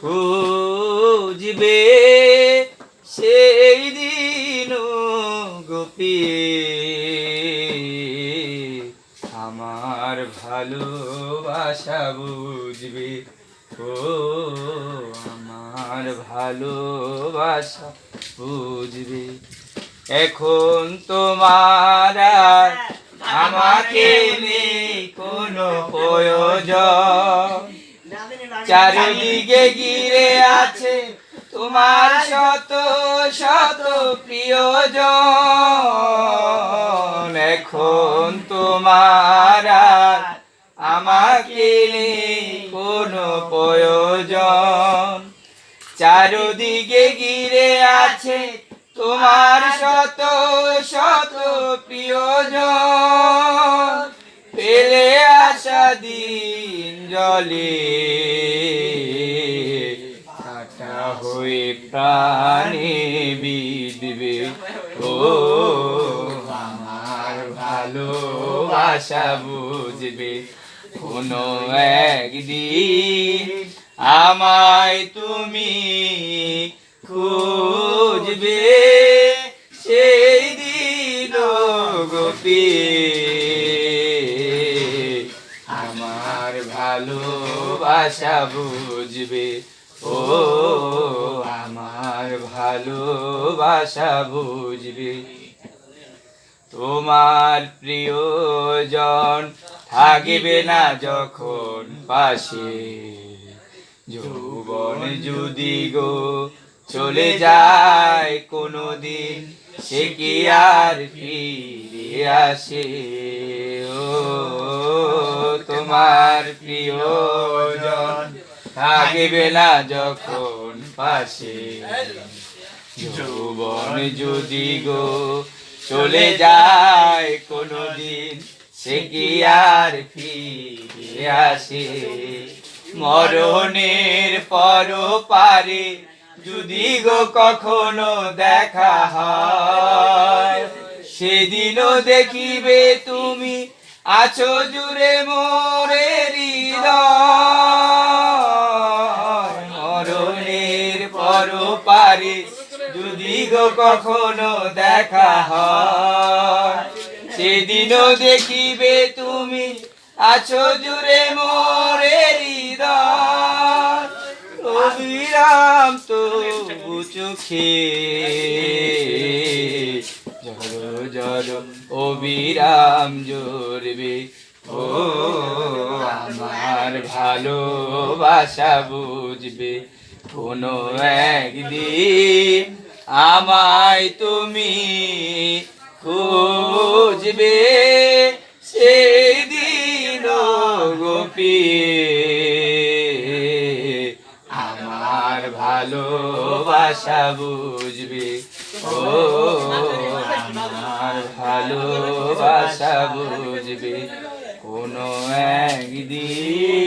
খুঁজবে সেই দিন গোপিয়ে আমার ভালোবাসা বুঝবে ও আমার ভালোবাসা বুঝবে। এখন তোমার আমাকে নেই কোনো প্রয়োজন। চারিদিকে ঘিরে আছে তোমার শত শত প্রিয়জন। এখন তোমার আমাকে কোনো প্রয়োজন। চারদিকে ঘিরে আছে তোমার শত শত প্রিয়জন। দিন জলে কাটা হয়ে প্রাণে বিদবে ও, আমার ভালোবাসা বুঝবে। কোনো একদিন আমায় তুমি খুঁজবে। সেই দিন গোপী ভালোবাসা বুঝবে। ও, আমার ভালোবাসা বুঝবে। তোমার প্রিয়জন থাকবে না যখন পাশে। যৌবন যদি গো চলে যায় কোনো দিন সে কি আর ফিরে আসে? ও, তোমার প্রিয়জন থাকবে না যখন পাশে, যৌবন যদি গো চলে যায় কোনো দিন সে কি আর ফিরে আসে? মরণের পর পারে যদি গো কখনো দেখা হয় সেদিনও দেখিবে তুমি আছো জুড়ে মোরে হৃদয়। মরণের পর। যদি গো কখনো দেখা হয়, সেদিনও দেখিবে তুমি আছো জুড়ে মোরে হৃদয়। অবিরাম তো চোখে জড়ো জড়ো, অবিরাম জোরবে ও আমার ভালোবাসা বুঝবে। কোনো একদিন আমায় তুমি খুঁজবে সেই দিন গোপী। আমার ভালোবাসা বুঝবে ও আমার ভালোবাসা বুঝবে কোনো একদিন।